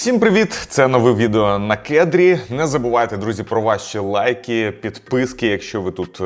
Всім привіт! Це нове відео на кедрі. Не забувайте, друзі, про ваші лайки, підписки, якщо ви тут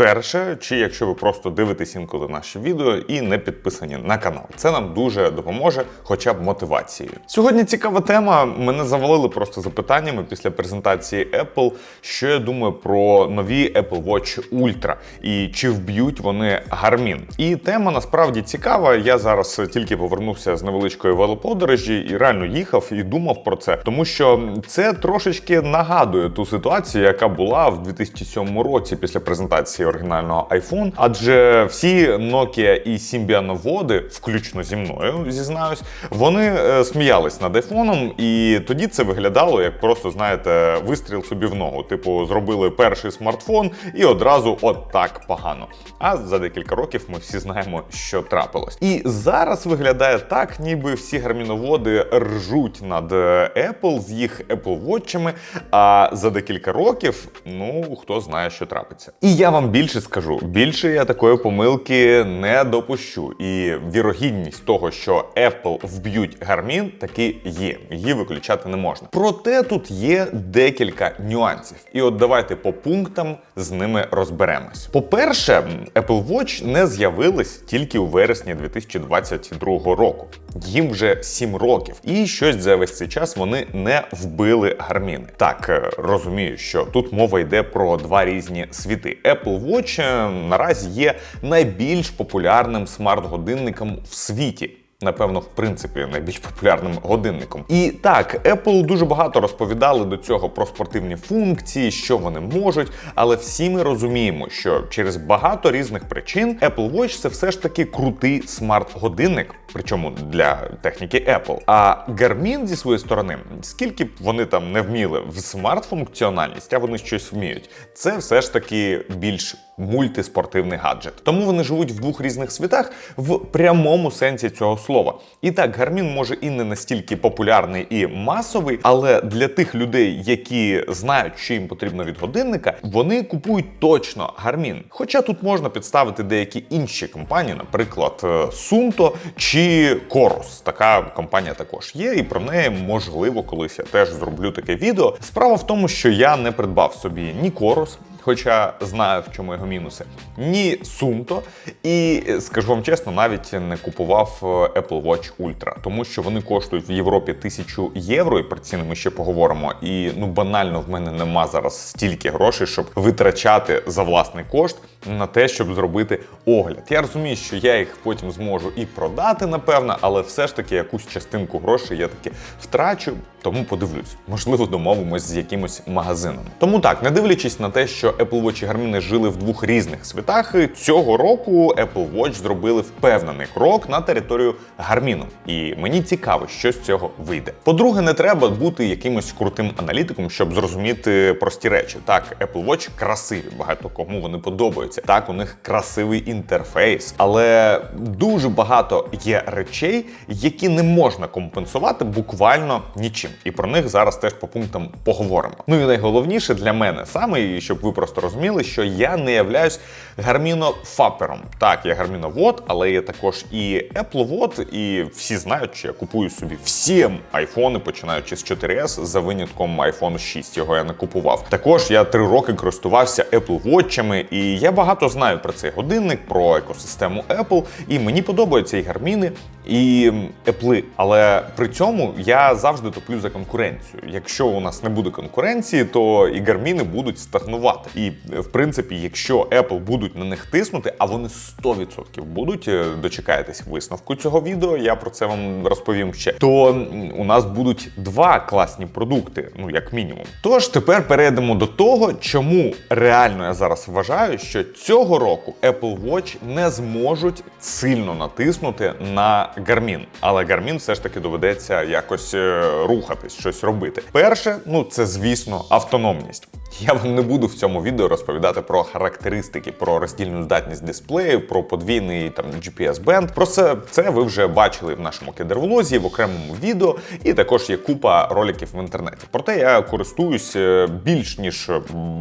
е, вперше, чи якщо ви просто дивитесь інколи наші відео і не підписані на канал. Це нам дуже допоможе, хоча б мотивацією. Сьогодні цікава тема. Мене завалили просто запитаннями після презентації Apple, що я думаю про нові Apple Watch Ultra і чи вб'ють вони Garmin. І тема насправді цікава. Я зараз тільки повернувся з невеличкої велоподорожі і реально їхав і думав про це, тому що це трошечки нагадує ту ситуацію, яка була в 2007 році після презентації оригінального iPhone. Адже всі Nokia і Symbian води, включно зі мною, зізнаюсь, вони е, сміялись над айфоном, і тоді це виглядало як просто, знаєте, вистріл собі в ногу. Типу, зробили перший смартфон і одразу от так погано. А за декілька років ми всі знаємо, що трапилось. І зараз виглядає так, ніби всі гарміноводи ржуть над е, Apple з їх Apple Watch'ами, а за декілька років, ну хто знає, що трапиться. І я вам більше скажу: більше я такої помилки не допущу. І вірогідність того, що Apple вб'ють Garmin, таки є. Її виключати не можна. Проте тут є декілька нюансів. І от давайте по пунктам з ними розберемось. По-перше, Apple Watch не з'явились тільки у вересні 2022 року. Їм вже 7 років, і щось за весь цей час вони не вбили гарміни. Так е, розумію, що тут мова йде про два різні світи. Apple Watch наразі є найбільш популярним смарт-годинником в світі. Напевно, в принципі, найбільш популярним годинником. І так, Apple дуже багато розповідали до цього про спортивні функції, що вони можуть, але всі ми розуміємо, що через багато різних причин Apple Watch це все ж таки крутий смарт-годинник, причому для техніки Apple. А Garmin зі своєї сторони, скільки б вони там не вміли в смарт-функціональність, а вони щось вміють, це все ж таки більш мультиспортивний гаджет. Тому вони живуть в двох різних світах в прямому сенсі цього слова. І так, Garmin може і не настільки популярний і масовий, але для тих людей, які знають, що їм потрібно від годинника, вони купують точно Garmin. Хоча тут можна підставити деякі інші компанії, наприклад, е, Sunto чи Corus. Така компанія також є, і про неї можливо колись я теж зроблю таке відео. Справа в тому, що я не придбав собі ні Corus, Хоча знаю, в чому його мінуси, ні Сумто, і скажу вам чесно, навіть не купував е, Apple Watch Ultra, тому що вони коштують в Європі тисячу євро, і про ціни ми ще поговоримо. І ну банально в мене нема зараз стільки грошей, щоб витрачати за власний кошт на те, щоб зробити огляд. Я розумію, що я їх потім зможу і продати, напевно, але все ж таки якусь частинку грошей я таки втрачу, тому подивлюсь. Можливо, домовимось з якимось магазином. Тому так, не дивлячись на те, що Apple Watch і Garmin жили в двох різних світах, цього року Apple Watch зробили впевнений крок на територію Гарміну. І мені цікаво, що з цього вийде. По-друге, не треба бути якимось крутим аналітиком, щоб зрозуміти прості речі. Так, Apple Watch красиві, багато кому вони подобаються. Так, у них красивий інтерфейс, але дуже багато є речей, які не можна компенсувати буквально нічим. І про них зараз теж по пунктам поговоримо. Ну і найголовніше для мене саме, і щоб ви просто розуміли, що я не являюсь гармінофапером. Так, я гарміновод, але я також і Apple-вод, і всі знають, що я купую собі всі айфони, починаючи з 4S, за винятком iPhone 6. Його я не купував. Також я три роки користувався Apple Watch'ами, і я багато знаю про цей годинник, про екосистему Apple. І мені подобаються і гарміни, і Apple. Але при цьому я завжди топлю за конкуренцію. Якщо у нас не буде конкуренції, то і гарміни будуть стагнувати. І в принципі, якщо Apple будуть на них тиснути, а вони 100% будуть, е, дочекаєтесь висновку цього відео. Я про це вам розповім ще. То у нас будуть два класні продукти, ну як мінімум. Тож тепер перейдемо до того, чому реально я зараз вважаю, що цього року Apple Watch не зможуть сильно натиснути на Garmin. Але Garmin все ж таки доведеться якось е, рухатись, щось робити. Перше, ну це звісно, автономність. Я вам не буду в цьому відео розповідати про характеристики, про роздільну здатність дисплею, про подвійний там GPS бенд. Про це, це ви вже бачили в нашому кедервлозі в окремому відео, і також є купа роликів в інтернеті. Проте я користуюсь е, більш ніж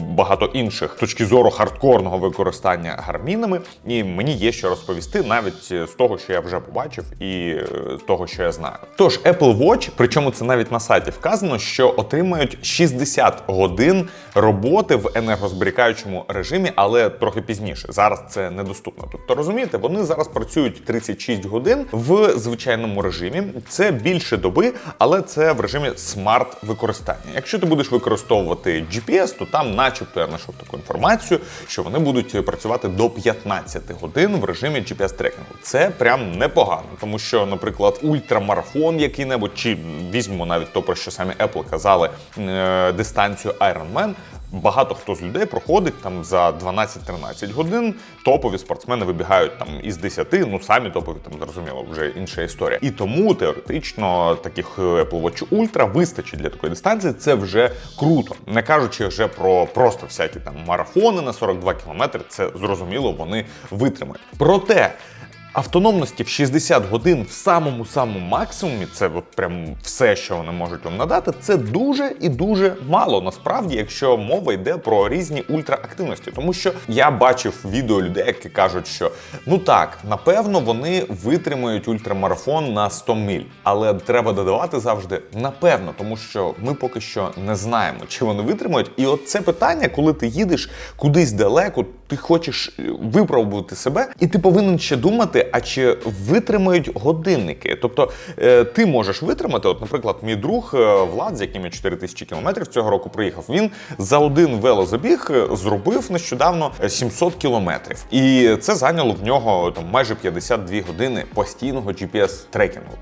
багато інших з точки зору хардкорного використання гармінами, і мені є що розповісти навіть з того, що я вже побачив, і е, з того, що я знаю. Тож Apple Watch, причому це навіть на сайті вказано, що отримають 60 годин роботи в енергозберігаючому режимі, але трохи пізніше. Зараз це недоступно. Тобто розумієте, вони зараз працюють 36 годин в звичайному режимі. Це більше доби, але це в режимі смарт використання. Якщо ти будеш використовувати GPS, то там, начебто, я знайшов таку інформацію, що вони будуть працювати до 15 годин в режимі GPS трекінгу. Це прям непогано, тому що, наприклад, ультрамарафон який-небудь, чи візьмемо навіть то, про що самі Apple казали, е, дистанцію Ironman, Багато хто з людей проходить там за 12-13 годин. Топові спортсмени вибігають там із 10, ну самі топові там зрозуміло, вже інша історія. І тому теоретично таких е, Apple Watch Ultra вистачить для такої дистанції. Це вже круто. Не кажучи вже про просто всякі там марафони на 42 кілометри. Це зрозуміло, вони витримають. Проте. Автономності в 60 годин в самому самому максимумі, це от прям все, що вони можуть вам надати, це дуже і дуже мало насправді, якщо мова йде про різні ультраактивності. Тому що я бачив відео людей, які кажуть, що ну так, напевно, вони витримають ультрамарафон на 100 миль, але треба додавати завжди напевно, тому що ми поки що не знаємо, чи вони витримають. І от це питання, коли ти їдеш кудись далеко, ти хочеш е, випробувати себе, і ти повинен ще думати а чи витримають годинники. Тобто е, ти можеш витримати, от, наприклад, мій друг е, Влад, з яким я 4 тисячі кілометрів цього року приїхав, він за один велозабіг зробив нещодавно 700 кілометрів. І це зайняло в нього там майже 52 години постійного GPS-трекінгу.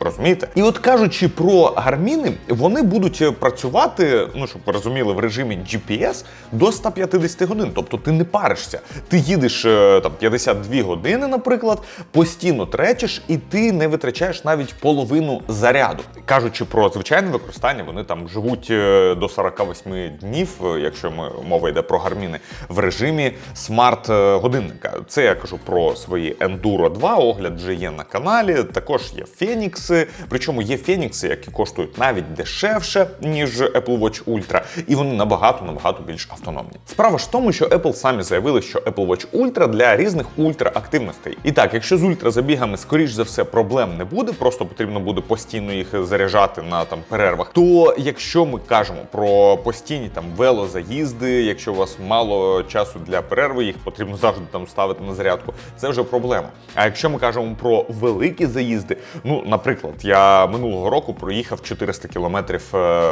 Розумієте? І от кажучи про гарміни, вони будуть працювати, ну щоб ви розуміли, в режимі GPS до 150 годин. Тобто ти не паришся. Ти їдеш там 52 години, наприклад, постійно тречиш, і ти не витрачаєш навіть половину заряду. Кажучи про звичайне використання, вони там живуть е, до 48 днів, е, якщо мова йде про гарміни, в режимі смарт-годинника. Це я кажу про свої Enduro 2, огляд вже є на каналі. Також є Фенікси. Причому є Фенікси, які коштують навіть дешевше, ніж Apple Watch Ultra, і вони набагато набагато більш автономні. Справа ж в тому, що Apple самі заявили, що Apple Watch Ultra для різних ультраактивностей. І так, якщо з ультразабігами, скоріш за все, проблем не буде, просто потрібно буде постійно їх заряджати на там перервах. То якщо ми кажемо про постійні там велозаїзди, якщо у вас мало часу для перерви, їх потрібно завжди там ставити на зарядку, це вже проблема. А якщо ми кажемо про великі заїзди, ну, наприклад, я минулого року проїхав 400 кілометрів е,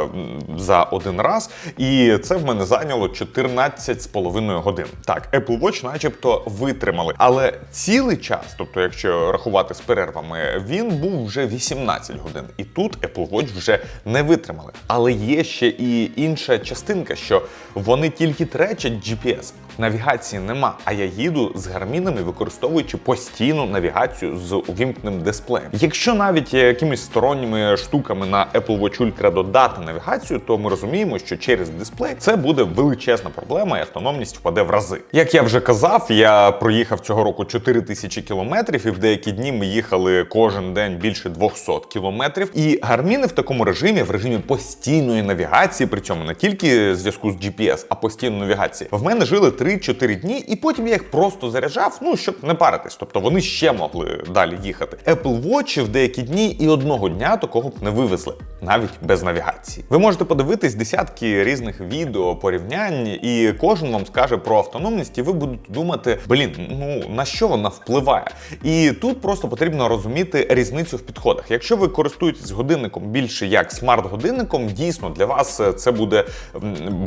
за один раз, і це в мене зайняло 14,5 годин. Так, Apple Watch, начебто, витримали, але цілий час, тобто, якщо рахувати з перервами, він був вже 18 годин. І тут Apple Watch вже не витримали. Але є ще і інша частинка, що вони тільки тречать GPS. Навігації нема, а я їду з гармінами, використовуючи постійну навігацію з увімкненим дисплеєм. Якщо навіть якимись сторонніми штуками на Apple Watch Ultra додати навігацію, то ми розуміємо, що через дисплей це буде величезна проблема, і автономність впаде в рази. Як я вже казав, я проїхав цього року 4 тисячі кілометрів, і в деякі дні ми їхали кожен день більше 200 кілометрів. І гарміни в такому режимі, в режимі постійної навігації, при цьому не тільки зв'язку з GPS, а постійної навігації, в мене жили 3-4 дні, і потім я їх просто заряджав, ну щоб не паритись. Тобто вони ще могли далі їхати. Apple Watch в деякі дні і одного дня такого б не вивезли, навіть без навігації. Ви можете подивитись десятки різних відео порівнянь, і кожен вам скаже про автономність, і ви будете думати, блін, ну на що вона впливає? І тут просто потрібно розуміти різницю в підходах. Якщо ви користуєтесь годинником більше як смарт-годинником, дійсно для вас це буде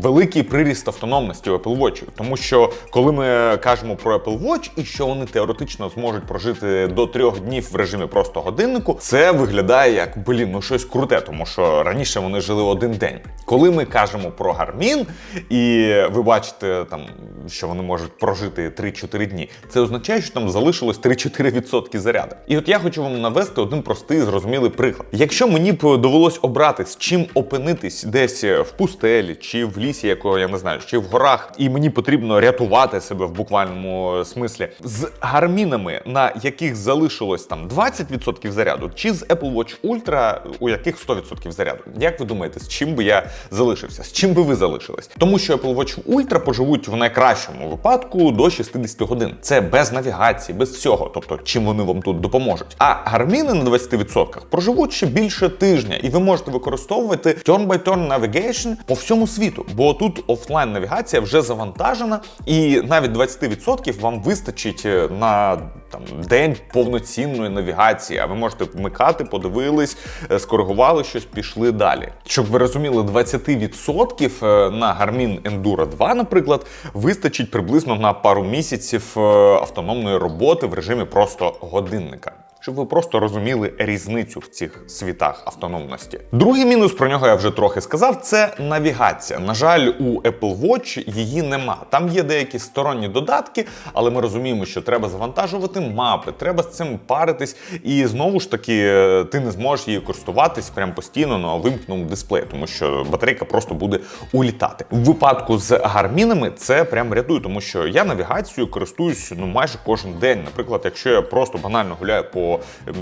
великий приріст автономності у Apple Watch, тому що що коли ми кажемо про Apple Watch і що вони теоретично зможуть прожити до трьох днів в режимі просто годиннику, це виглядає як блін, ну щось круте, тому що раніше вони жили один день. Коли ми кажемо про Garmin, і ви бачите там, що вони можуть прожити 3-4 дні, це означає, що там залишилось 3-4% заряду. І от я хочу вам навести один простий зрозумілий приклад. Якщо мені б довелось обрати з чим опинитись десь в пустелі чи в лісі, якого я не знаю, чи в горах, і мені потрібно рятувати себе в буквальному смислі з гармінами, на яких залишилось там 20% заряду, чи з Apple Watch Ultra, у яких 100% заряду. Як ви думаєте, з чим би я залишився? З чим би ви залишились? Тому що Apple Watch Ultra поживуть в найкращому випадку до 60 годин. Це без навігації, без всього. Тобто, чим вони вам тут допоможуть. А гарміни на 20% проживуть ще більше тижня, і ви можете використовувати turn-by-turn navigation по всьому світу, бо тут офлайн навігація вже завантажена, і навіть 20% вам вистачить е, на там день повноцінної навігації. А ви можете вмикати, подивились, е, скоригували щось, пішли далі. Щоб ви розуміли, 20% е, на Garmin Enduro 2, наприклад, вистачить приблизно на пару місяців автономної роботи в режимі просто годинника. Щоб ви просто розуміли різницю в цих світах автономності. Другий мінус про нього я вже трохи сказав: це навігація. На жаль, у Apple Watch її нема. Там є деякі сторонні додатки, але ми розуміємо, що треба завантажувати мапи, треба з цим паритись, і знову ж таки е, ти не зможеш її користуватись прям постійно на вимкненому дисплеї, тому що батарейка просто буде улітати. В випадку з гармінами це прям рятує, тому що я навігацією користуюсь ну майже кожен день. Наприклад, якщо я просто банально гуляю по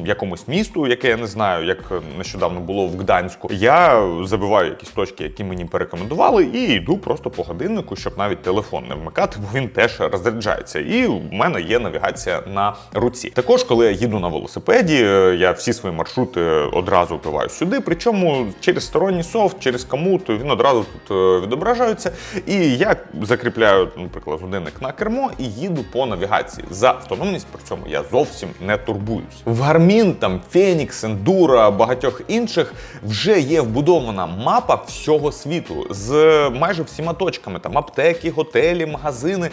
якомусь місту, яке я не знаю, як нещодавно було в Гданську, я забиваю якісь точки, які мені порекомендували, і йду просто по годиннику, щоб навіть телефон не вмикати, бо він теж розряджається. І в мене є навігація на руці. Також, коли я їду на велосипеді, е, я всі свої маршрути одразу вбиваю сюди. Причому через сторонній софт, через комут він одразу тут е, відображаються. І я закріпляю, наприклад, годинник на кермо і їду по навігації. За автономність при цьому я зовсім не турбуюсь. В Garmin, там Phoenix, Enduro, багатьох інших вже є вбудована мапа всього світу з майже всіма точками: там аптеки, готелі, магазини,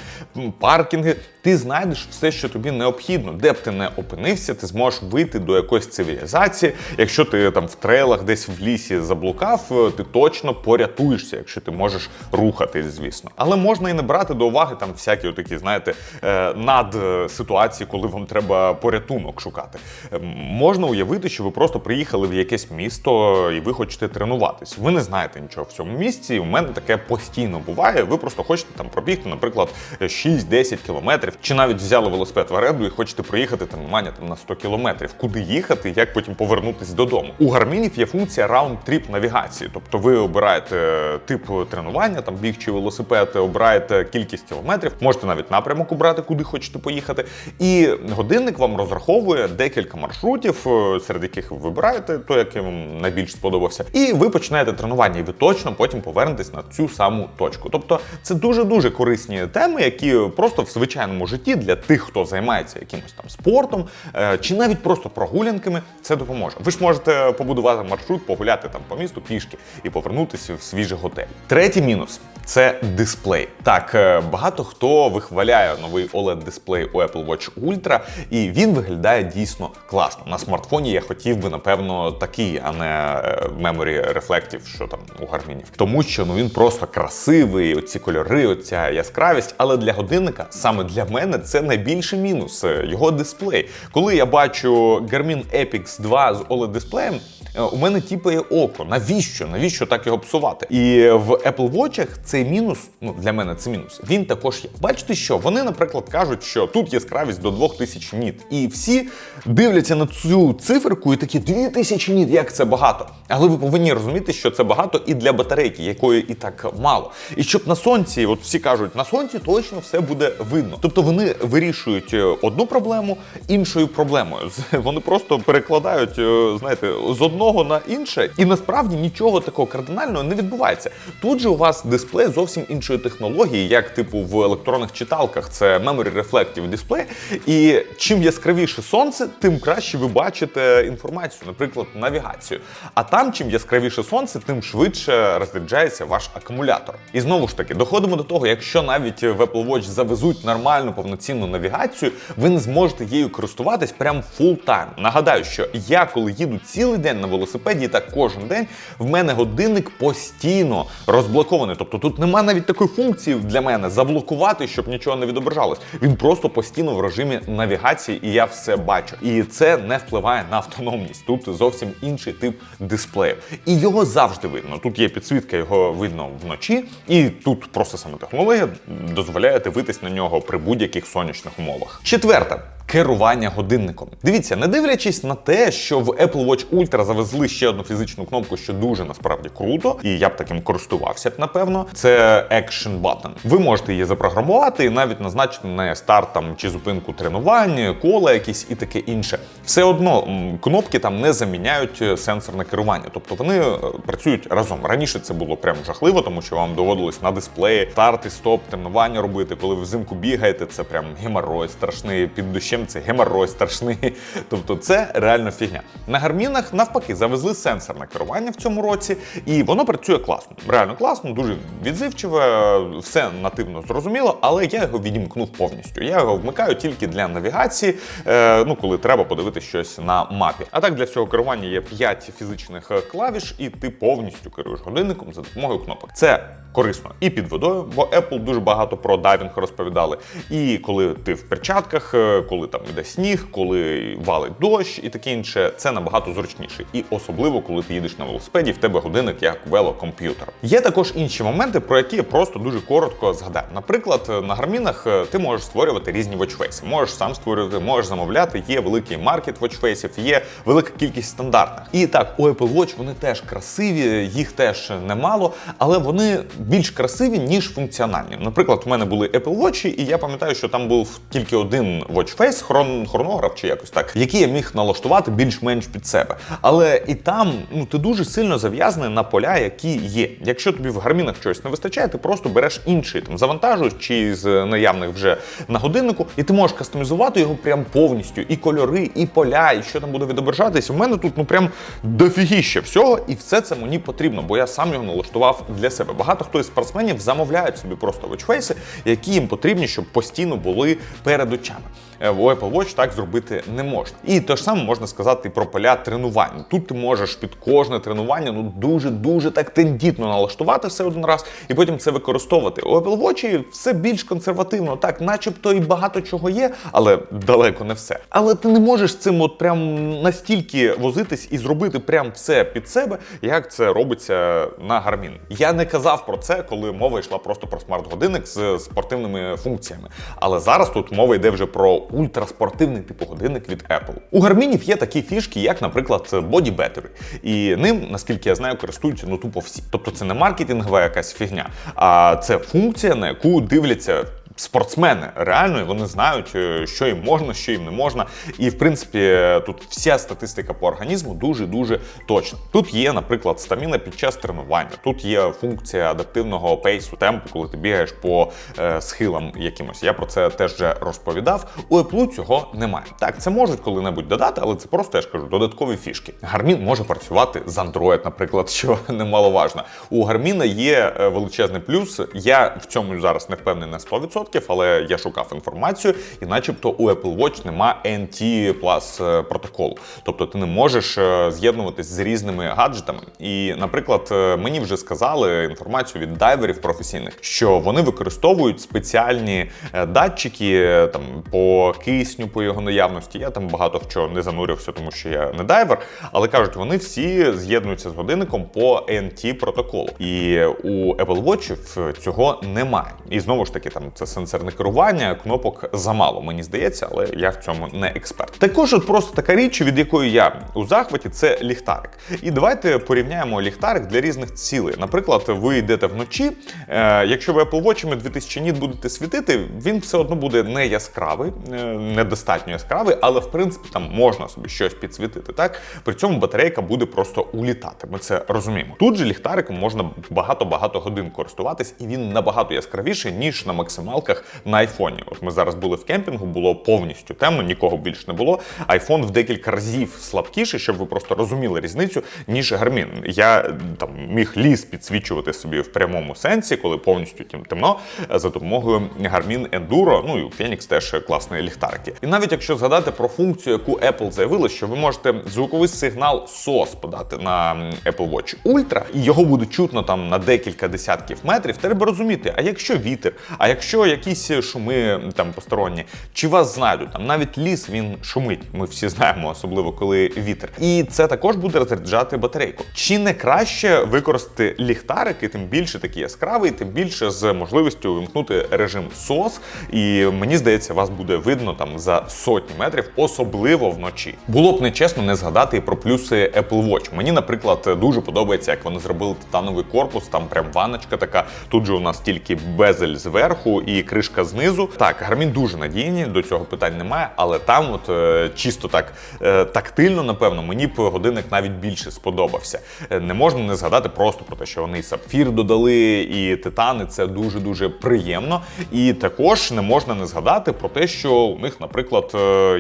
паркінги. Ти знайдеш все, що тобі необхідно. Де б ти не опинився, ти зможеш вийти до якоїсь цивілізації. Якщо ти там в трейлах десь в лісі заблукав, е, ти точно порятуєшся, якщо ти можеш рухатись, звісно. Але можна і не брати до уваги там всякі отакі, знаєте, е, над е, ситуації, коли вам треба порятунок шукати. Е, Можна уявити, що ви просто приїхали в якесь місто і ви хочете тренуватись. Ви не знаєте нічого в цьому місці. У мене таке постійно буває. Ви просто хочете там пробігти, наприклад, 6-10 кілометрів, чи навіть взяли велосипед в оренду і хочете проїхати тренування там на 100 кілометрів. Куди їхати, як потім повернутись додому? У гармінів є функція раунд-тріп навігації, тобто ви обираєте тип тренування, там біг чи велосипед, обираєте кількість кілометрів, можете навіть напрямок обрати, куди хочете поїхати. І годинник вам розраховує декілька маршрутів, е, серед яких ви вибираєте той, який вам найбільш сподобався, і ви починаєте тренування, і ви точно потім повернетесь на цю саму точку. Тобто це дуже дуже корисні теми, які просто в звичайному житті для тих, хто займається якимось там спортом е, чи навіть просто прогулянками, це допоможе. Ви ж можете побудувати маршрут, погуляти там по місту пішки і повернутися в свіжий готель. Третій мінус. Це дисплей. Так, е, багато хто вихваляє новий oled дисплей у Apple Watch Ultra, і він виглядає дійсно класно. На смартфоні я хотів би, напевно, такий, а не меморі рефлектів, що там у гармінів. Тому що ну він просто красивий, оці кольори, оця яскравість. Але для годинника, саме для мене, це найбільший мінус е, його дисплей. Коли я бачу Garmin Epix 2 з oled дисплеєм. Е, У мене тіпає око. Навіщо? Навіщо так його псувати? І в Apple Watch цей мінус, ну для мене це мінус. Він також є. Бачите, що вони, наприклад, кажуть, що тут яскравість до 2000 ніт. І всі дивляться на цю циферку і такі 2000 ніт, як це багато. Але ви повинні розуміти, що це багато і для батарейки, якої і так мало. І щоб на сонці, от всі кажуть, на сонці точно все буде видно. Тобто вони вирішують е, одну проблему іншою проблемою. Вони просто перекладають, е, знаєте, з одного одного на інше, і насправді нічого такого кардинального не відбувається. Тут же у вас дисплей зовсім іншої технології, як типу в електронних читалках, це Memory Reflective Display. І чим яскравіше сонце, тим краще ви бачите інформацію, наприклад, навігацію. А там, чим яскравіше сонце, тим швидше розряджається ваш акумулятор. І знову ж таки, доходимо до того, якщо навіть в Apple Watch завезуть нормальну повноцінну навігацію, ви не зможете її користуватись прям full time. Нагадаю, що я коли їду цілий день на велосипеді, і так кожен день в мене годинник постійно розблокований. Тобто тут нема навіть такої функції для мене заблокувати, щоб нічого не відображалось. Він просто постійно в режимі навігації, і я все бачу. І це не впливає на автономність. Тут зовсім інший тип дисплею. І його завжди видно. Тут є підсвітка, його видно вночі, і тут просто саме технологія дозволяє дивитись на нього при будь-яких сонячних умовах. Четверте. Керування годинником. Дивіться, не дивлячись на те, що в Apple Watch Ultra завезли ще одну фізичну кнопку, що дуже насправді круто, і я б таким користувався б, напевно. Це Action Button. Ви можете її запрограмувати і навіть назначити на старт там чи зупинку тренувань, кола якісь і таке інше. Все одно кнопки там не заміняють е, сенсорне керування, тобто вони е, працюють разом. Раніше це було прям жахливо, тому що вам доводилось на дисплеї старт і стоп, тренування робити. Коли ви взимку бігаєте, це прям геморрой страшний під дощем це геморрой страшний. Тобто це реально фігня. На гармінах навпаки завезли сенсорне керування в цьому році, і воно працює класно. Реально класно, дуже відзивчиве, все нативно зрозуміло, але я його відімкнув повністю. Я його вмикаю тільки для навігації, е, ну коли треба подивитися щось на мапі. А так для цього керування є 5 фізичних клавіш, і ти повністю керуєш годинником за допомогою кнопок. Це корисно і під водою, бо Apple дуже багато про дайвінг розповідали. І коли ти в перчатках, е, коли там іде сніг, коли валить дощ і таке інше, це набагато зручніше. І особливо, коли ти їдеш на велосипеді, в тебе годинник як велокомп'ютер. Є також інші моменти, про які я просто дуже коротко згадаю. Наприклад, на гармінах е, ти можеш створювати різні watchface. Можеш сам створювати, можеш замовляти. Є великий маркет watchfaceів, є велика кількість стандартних. І так, у Apple Watch вони теж красиві, їх теж немало, але вони більш красиві, ніж функціональні. Наприклад, в мене були Apple Watch, і я пам'ятаю, що там був тільки один watchface, хрон, хронограф чи якось так, який я міг налаштувати більш-менш під себе. Але і там ну ти дуже сильно зав'язаний на поля, які є. Якщо тобі в гармінах щось не вистачає, ти просто береш інший там завантажуєш чи з наявних вже на годиннику, і ти можеш кастомізувати його прям повністю. І кольори, і поля, і що там буде відображатись. У мене тут ну прям дофігіще всього, і все це мені потрібно, бо я сам його налаштував для себе. Багато хто із спортсменів замовляють собі просто watchface, які їм потрібні, щоб постійно були перед очами. Е, В Apple Watch так зробити не можна. І те ж саме можна сказати і про поля тренувань. Тут ти можеш під кожне тренування ну дуже дуже так тендітно налаштувати все один раз і потім це використовувати. У Apple Watch все більш консервативно, так, начебто і багато чого є, але далеко не все. Але ти не можеш цим от прям настільки возитись і зробити прям все під себе, як це робиться на Garmin. Я не казав про це, коли мова йшла просто про смарт-годинник з спортивними функціями. Але зараз тут мова йде вже про ультраспортивний типу годинник від Apple. У гармінів є такі фішки, як, наприклад, Body Battery. І ним, наскільки я знаю, користуються ну тупо всі. Тобто це не маркетингова якась фігня, а це функція, на яку дивляться. Спортсмени реально і вони знають, е, що їм можна, що їм не можна. І в принципі, тут вся статистика по організму дуже дуже точна. Тут є, наприклад, стаміна під час тренування. Тут є функція адаптивного пейсу темпу, коли ти бігаєш по е, схилам якимось. Я про це теж вже розповідав. У Apple цього немає. Так, це можуть коли-небудь додати, але це просто я ж кажу додаткові фішки. Garmin може працювати з Android, наприклад, що немаловажно. У Garmin є е, величезний плюс. Я в цьому зараз не впевнений на 100%, але я шукав інформацію, і начебто у Apple Watch нема NT Plus протоколу. Тобто ти не можеш е, з'єднуватись з різними гаджетами. І, наприклад, е, мені вже сказали інформацію від дайверів професійних, що вони використовують спеціальні е, датчики е, там по кисню, по його наявності. Я там багато в чого не занурився, тому що я не дайвер. Але кажуть, вони всі з'єднуються з годинником по NT протоколу. І у Apple Watch цього немає. І знову ж таки, там це сенсорне керування, кнопок замало, мені здається, але я в цьому не експерт. Також от просто така річ, від якої я у захваті, це ліхтарик. І давайте порівняємо ліхтарик для різних цілей. Наприклад, ви йдете вночі. Е, якщо ви Apple Watch 2000 ніт будете світити, він все одно буде не яскравий, е, недостатньо яскравий, але в принципі там можна собі щось підсвітити. Так при цьому батарейка буде просто улітати. Ми це розуміємо. Тут же ліхтариком можна багато-багато годин користуватись, і він набагато яскравіший, ніж на максималках на айфоні. От ми зараз були в кемпінгу, було повністю темно, нікого більш не було. Айфон в декілька разів слабкіший, щоб ви просто розуміли різницю, ніж Гармін. Я там міг ліс підсвічувати собі в прямому сенсі, коли повністю тім темно, за допомогою Garmin Enduro, ну і Phoenix теж класні ліхтарики. І навіть якщо згадати про функцію, яку Apple заявила, що ви можете звуковий сигнал SOS подати на Apple Watch Ultra, і його буде чутно там на декілька десятків метрів, треба розуміти, а якщо вітер, а якщо якісь шуми там посторонні, чи вас знайдуть там навіть ліс він шумить. Ми всі знаємо, особливо коли вітер. І це також буде розряджати батарейку. Чи не краще використати ліхтарики, тим більше такий яскравий, тим більше з можливістю вимкнути режим SOS, і мені здається, вас буде видно там за сотні метрів, особливо вночі. Було б нечесно не згадати і про плюси Apple Watch. Мені, наприклад, дуже подобається, як вони зробили титановий корпус, там прям ванночка така. Тут же у нас тільки безель зверху і кришка знизу. Так, Garmin дуже надійні, до цього питань немає, але там, от е, чисто так е, тактильно, напевно, мені б годинник навіть більше сподобався. Е, Не можна не згадати просто про те, що вони і сапфір додали, і титани це дуже дуже приємно. І також не можна не згадати про те, що у них, наприклад,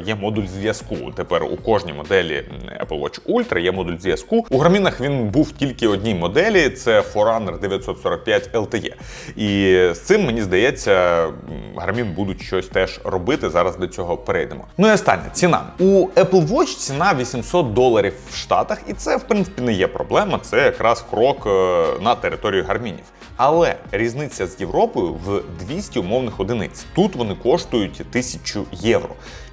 є модуль зв'язку. Тепер у кожній моделі Apple Watch Ultra є модуль зв'язку. У гармінах він був тільки одній моделі: це Forerunner 945 LTE. І з цим мені здається, гармін будуть щось теж робити. Зараз до цього перейдемо. Ну і останнє ціна у Apple Watch ціна 800 доларів в Штатах, і це в принципі не є проблема. Це якраз крок е, на територію гармінів. Але різниця з Європою в 200 умовних одиниць. Тут вони коштують 1000 євро.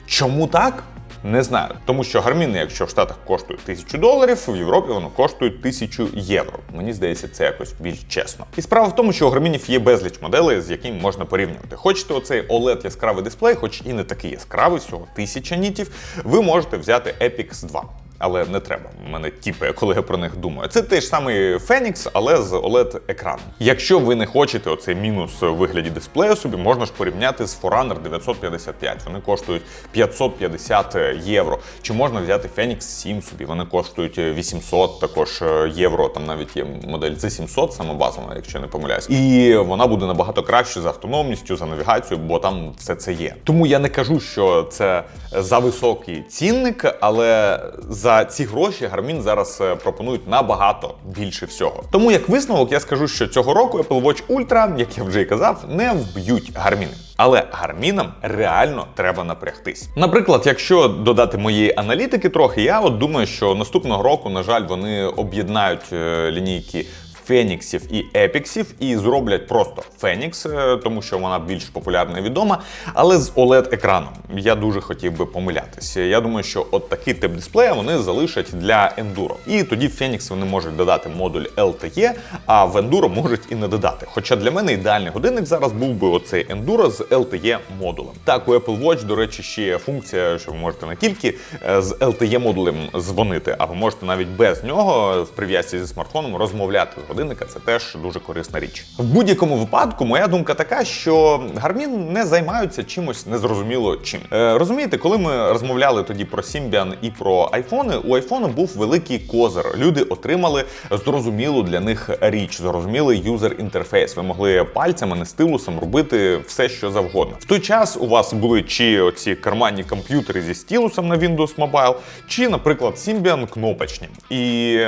Чому так? Не знаю, тому що гарміни, якщо в Штатах коштують тисячу доларів, в Європі воно коштує тисячу євро. Мені здається, це якось більш чесно. І справа в тому, що у гармінів є безліч моделей, з якими можна порівнювати. Хочете оцей OLED яскравий дисплей, хоч і не такий яскравий, всього тисяча нітів, ви можете взяти Epix 2. Але не треба. У мене тіпи, коли я про них думаю. Це той ж самий Phoenix, але з oled екраном. Якщо ви не хочете оцей мінус у вигляді дисплею собі, можна ж порівняти з Forerunner 955. Вони коштують 550 євро. Чи можна взяти Phoenix 7 собі? Вони коштують 800 також євро. Там навіть є модель Z700, саме базова, якщо не помиляюсь. І вона буде набагато краще за автономністю, за навігацією, бо там все це є. Тому я не кажу, що це за високий цінник, але за ці гроші Garmin зараз е, пропонують набагато більше всього. Тому як висновок, я скажу, що цього року Apple Watch Ultra, як я вже і казав, не вб'ють гарміни. Але гармінам реально треба напрягтись. Наприклад, якщо додати моєї аналітики трохи, я от думаю, що наступного року, на жаль, вони об'єднають е, лінійки. Феніксів і епіксів і зроблять просто Фенікс, е, тому що вона більш популярна і відома, але з oled екраном я дуже хотів би помилятися. Я думаю, що от такий тип дисплея вони залишать для Enduro. І тоді Фенікс вони можуть додати модуль LTE, а в Enduro можуть і не додати. Хоча для мене ідеальний годинник зараз був би оцей Enduro з LTE модулем. Так, у Apple Watch, до речі, ще є функція, що ви можете не тільки е, з LTE модулем дзвонити, а ви можете навіть без нього в прив'язці зі смартфоном розмовляти з годинника. Це теж дуже корисна річ. В будь-якому випадку, моя думка така, що Garmin не займаються чимось незрозуміло чим. Е, розумієте, коли ми розмовляли тоді про Symbian і про айфони, у айфону був великий козир. Люди отримали зрозумілу для них річ, зрозумілий юзер інтерфейс. Ви могли пальцями, не стилусом робити все, що завгодно. В той час у вас були чи оці карманні комп'ютери зі стілусом на Windows Mobile, чи, наприклад, Symbian кнопочні. І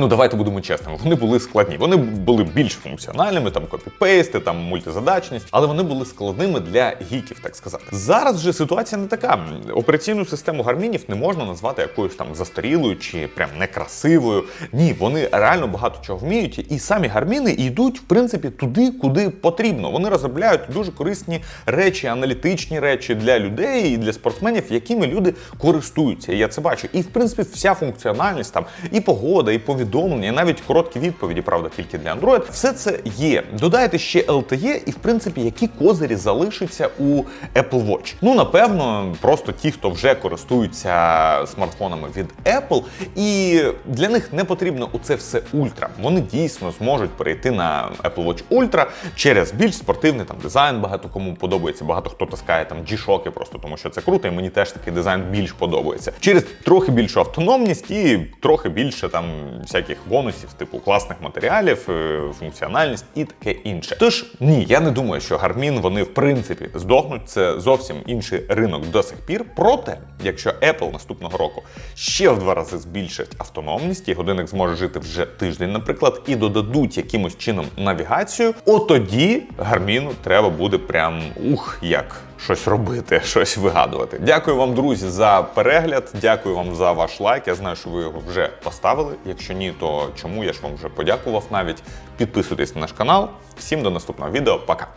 Ну, давайте будемо чесними. Вони були складні. Вони були більш функціональними, там копіпейсти, там мультизадачність, але вони були складними для гіків, так сказати. Зараз же ситуація не така. Операційну систему гармінів не можна назвати якоюсь там застарілою чи прям некрасивою. Ні, вони реально багато чого вміють, і самі гарміни йдуть, в принципі, туди, куди потрібно. Вони розробляють дуже корисні речі, аналітичні речі для людей і для спортсменів, якими люди користуються. Я це бачу. І в принципі, вся функціональність там і погода, і повідомлення повідомлення, навіть короткі відповіді, правда, тільки для Android. Все це є. Додайте ще LTE, і в принципі, які козирі залишаться у Apple Watch. Ну, напевно, просто ті, хто вже користуються смартфонами від Apple, і для них не потрібно у це все ультра. Вони дійсно зможуть перейти на Apple Watch Ultra через більш спортивний там дизайн. Багато кому подобається. Багато хто таскає там G-Shock просто тому, що це круто, і мені теж такий дизайн більш подобається. Через трохи більшу автономність і трохи більше там всяких бонусів, типу класних матеріалів, е, функціональність і таке інше. Тож ні, я не думаю, що Garmin вони в принципі здохнуть. Це зовсім інший ринок до сих пір. Проте, якщо Apple наступного року ще в два рази збільшить автономність, і годинник зможе жити вже тиждень, наприклад, і додадуть якимось чином навігацію, от тоді Гарміну треба буде прям ух, як щось робити, щось вигадувати. Дякую вам, друзі, за перегляд. Дякую вам за ваш лайк. Я знаю, що ви його вже поставили. Якщо ні, то чому я ж вам вже подякував навіть. Підписуйтесь на наш канал. Всім до наступного відео. Пока.